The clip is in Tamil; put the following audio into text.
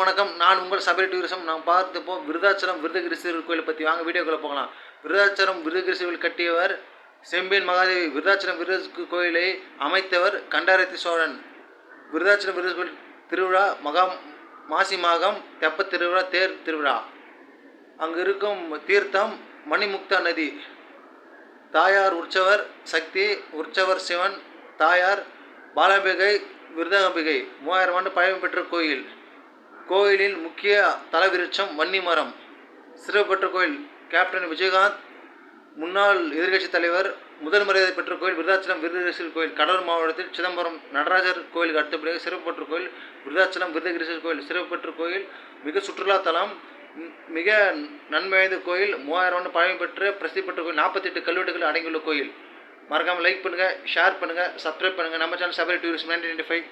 அனைவருக்கும் வணக்கம். நான் உங்கள் சபரி டூரிசம். நான் பார்த்துப்போ விருதாச்சலம் விருதகிரிஸ்வரர் கோயிலை பற்றி வாங்க வீடியோக்குள்ளே போகலாம். விருதாச்சலம் விருதகிரிஸ்வரர் கட்டியவர் செம்பியன் மகாதேவி விருதாச்சலம் விருத கோயிலை அமைத்தவர் கண்டாரத்தி சோழன். விருதாச்சலம் விருத கோயில் திருவிழா மகா மாசி மாகம் தெப்பத் திருவிழா தேர் திருவிழா. அங்கு இருக்கும் தீர்த்தம் மணிமுக்தா நதி. தாயார் உற்சவர் சக்தி உற்சவர் சிவன் தாயார் பாலாம்பிகை விருதாம்பிகை. மூவாயிரம் ஆண்டு பழமை பெற்ற கோயில். கோயிலின் முக்கிய தலவிருட்சம் வன்னிமரம். சிறப்பு பெற்ற கோயில் கேப்டன் விஜயகாந்த் முன்னாள் எதிர்க்கட்சித் தலைவர் முதல் மரியாதை பெற்ற கோயில் விருதாச்சலம் விருதகிரிஸ்வரர் கோயில் கடலூர் மாவட்டத்தில் சிதம்பரம் நடராஜர் கோயிலுக்கு அடுத்தபடியாக சிறப்பு பெற்ற கோயில் விருதாச்சலம் விருதகிரிஸ்வரர் கோயில் சிறப்பு பெற்ற கோயில் மிக சுற்றுலா தலம் மிக நன்மையாய்ந்த கோயில் மூவாயிரம் ஆண்டு பழமை பெற்ற பிரசித்தி பெற்ற கோயில் நாற்பத்தெட்டு கல்வெட்டுகள் அடங்கியுள்ள கோயில். மறக்காமல் லைக் பண்ணுங்கள் ஷேர் பண்ணுங்கள் சப்ஸ்கிரைப் பண்ணுங்கள் நம்ம channel Sabari tourist nineteen five